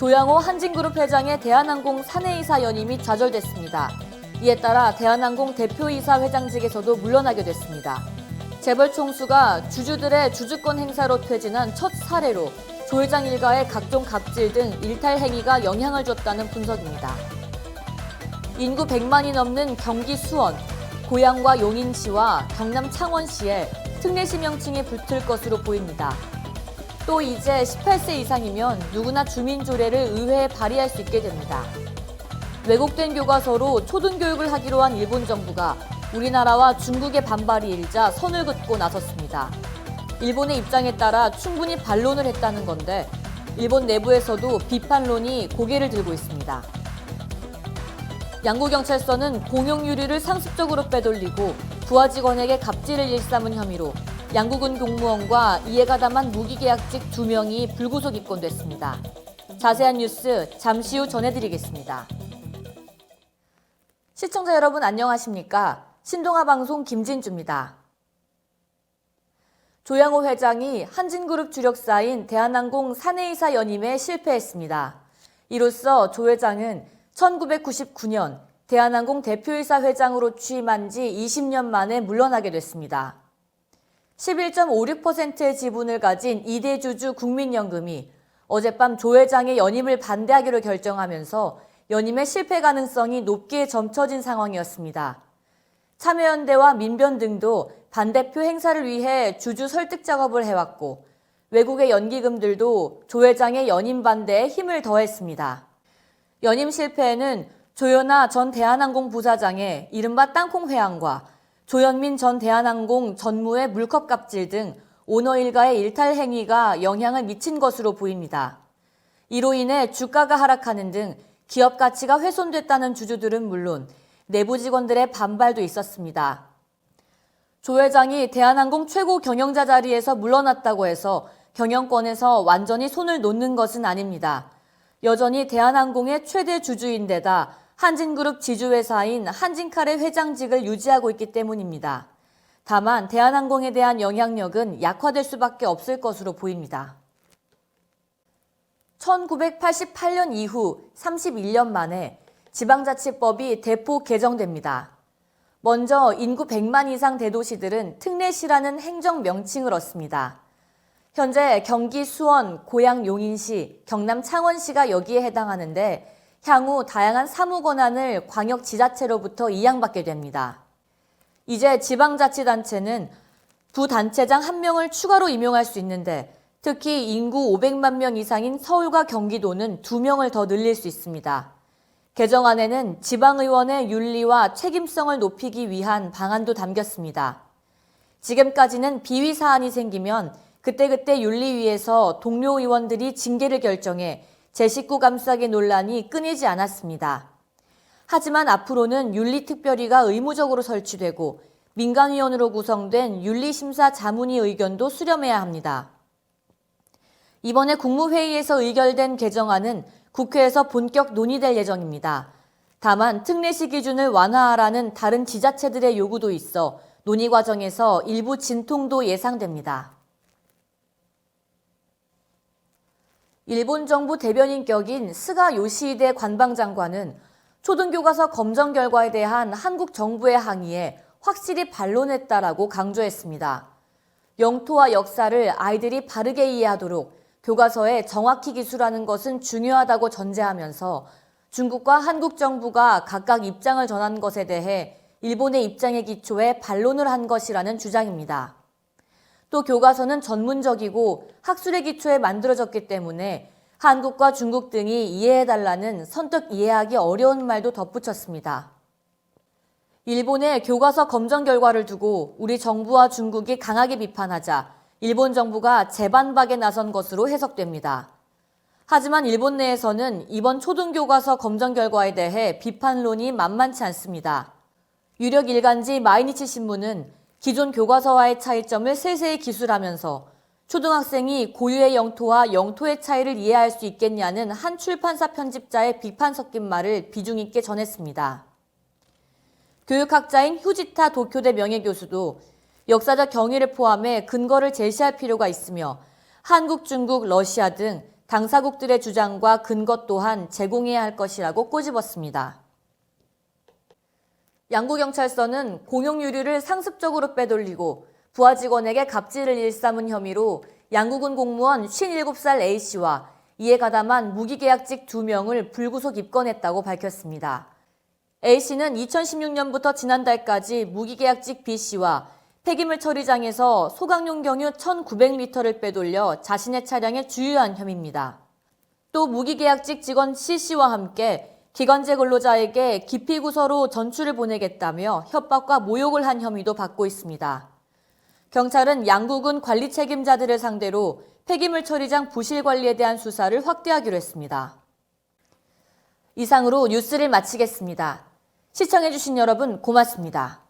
조양호 한진그룹 회장의 대한항공 사내이사 연임이 좌절됐습니다. 이에 따라 대한항공 대표이사 회장직에서도 물러나게 됐습니다. 재벌 총수가 주주들의 주주권 행사로 퇴진한 첫 사례로 조 회장 일가의 각종 갑질 등 일탈 행위가 영향을 줬다는 분석입니다. 인구 100만이 넘는 경기 수원, 고양과 용인시와 경남 창원시에 특례시 명칭이 붙을 것으로 보입니다. 또 이제 18세 이상이면 누구나 주민조례를 의회에 발의할 수 있게 됩니다. 왜곡된 교과서로 초등교육을 하기로 한 일본 정부가 우리나라와 중국의 반발이 일자 선을 긋고 나섰습니다. 일본의 입장에 따라 충분히 반론을 했다는 건데 일본 내부에서도 비판론이 고개를 들고 있습니다. 양구경찰서는 공용 유리를 상습적으로 빼돌리고 부하 직원에게 갑질을 일삼은 혐의로 양구군 공무원과 이해가 담한 무기계약직 2명이 불구속 입건됐습니다. 자세한 뉴스 잠시 후 전해드리겠습니다. 시청자 여러분 안녕하십니까? 신동아 방송 김진주입니다. 조양호 회장이 한진그룹 주력사인 대한항공 사내이사 연임에 실패했습니다. 이로써 조 회장은 1999년 대한항공 대표이사 회장으로 취임한 지 20년 만에 물러나게 됐습니다. 11.56%의 지분을 가진 이대 주주 국민연금이 어젯밤 조 회장의 연임을 반대하기로 결정하면서 연임의 실패 가능성이 높게 점쳐진 상황이었습니다. 참여연대와 민변 등도 반대표 행사를 위해 주주 설득 작업을 해왔고 외국의 연기금들도 조 회장의 연임 반대에 힘을 더했습니다. 연임 실패에는 조연아 전 대한항공 부사장의 이른바 땅콩 회항과 조현민 전 대한항공 전무의 물컵 갑질 등 오너 일가의 일탈 행위가 영향을 미친 것으로 보입니다. 이로 인해 주가가 하락하는 등 기업 가치가 훼손됐다는 주주들은 물론 내부 직원들의 반발도 있었습니다. 조 회장이 대한항공 최고 경영자 자리에서 물러났다고 해서 경영권에서 완전히 손을 놓는 것은 아닙니다. 여전히 대한항공의 최대 주주인데다 한진그룹 지주회사인 한진칼의 회장직을 유지하고 있기 때문입니다. 다만 대한항공에 대한 영향력은 약화될 수밖에 없을 것으로 보입니다. 1988년 이후 31년 만에 지방자치법이 대폭 개정됩니다. 먼저 인구 100만 이상 대도시들은 특례시라는 행정 명칭을 얻습니다. 현재 경기 수원, 고양 용인시, 경남 창원시가 여기에 해당하는데 향후 다양한 사무 권한을 광역 지자체로부터 이양받게 됩니다. 이제 지방자치단체는 부단체장 한 명을 추가로 임용할 수 있는데 특히 인구 500만 명 이상인 서울과 경기도는 두 명을 더 늘릴 수 있습니다. 개정안에는 지방의원의 윤리와 책임성을 높이기 위한 방안도 담겼습니다. 지금까지는 비위 사안이 생기면 그때그때 윤리위에서 동료 의원들이 징계를 결정해 제 식구 감싸기 논란이 끊이지 않았습니다. 하지만 앞으로는 윤리특별위가 의무적으로 설치되고 민간위원으로 구성된 윤리심사 자문위 의견도 수렴해야 합니다. 이번에 국무회의에서 의결된 개정안은 국회에서 본격 논의될 예정입니다. 다만 특례시 기준을 완화하라는 다른 지자체들의 요구도 있어 논의 과정에서 일부 진통도 예상됩니다. 일본 정부 대변인격인 스가 요시히데 관방장관은 초등교과서 검정 결과에 대한 한국 정부의 항의에 확실히 반론했다라고 강조했습니다. 영토와 역사를 아이들이 바르게 이해하도록 교과서에 정확히 기술하는 것은 중요하다고 전제하면서 중국과 한국 정부가 각각 입장을 전한 것에 대해 일본의 입장에 기초해 반론을 한 것이라는 주장입니다. 또 교과서는 전문적이고 학술의 기초에 만들어졌기 때문에 한국과 중국 등이 이해해달라는 선뜻 이해하기 어려운 말도 덧붙였습니다. 일본의 교과서 검정 결과를 두고 우리 정부와 중국이 강하게 비판하자 일본 정부가 재반박에 나선 것으로 해석됩니다. 하지만 일본 내에서는 이번 초등교과서 검정 결과에 대해 비판론이 만만치 않습니다. 유력 일간지 마이니치 신문은 기존 교과서와의 차이점을 세세히 기술하면서 초등학생이 고유의 영토와 영토의 차이를 이해할 수 있겠냐는 한 출판사 편집자의 비판 섞인 말을 비중 있게 전했습니다. 교육학자인 휴지타 도쿄대 명예교수도 역사적 경위를 포함해 근거를 제시할 필요가 있으며 한국, 중국, 러시아 등 당사국들의 주장과 근거 또한 제공해야 할 것이라고 꼬집었습니다. 양구경찰서는 공용유류를 상습적으로 빼돌리고 부하 직원에게 갑질을 일삼은 혐의로 양구군 공무원 57살 A씨와 이에 가담한 무기계약직 2명을 불구속 입건했다고 밝혔습니다. A씨는 2016년부터 지난달까지 무기계약직 B씨와 폐기물 처리장에서 소각용 경유 1,900리터를 빼돌려 자신의 차량에 주유한 혐의입니다. 또 무기계약직 직원 C씨와 함께 기관제 근로자에게 기피구서로 전출을 보내겠다며 협박과 모욕을 한 혐의도 받고 있습니다. 경찰은 양국은 관리 책임자들을 상대로 폐기물 처리장 부실 관리에 대한 수사를 확대하기로 했습니다. 이상으로 뉴스를 마치겠습니다. 시청해주신 여러분 고맙습니다.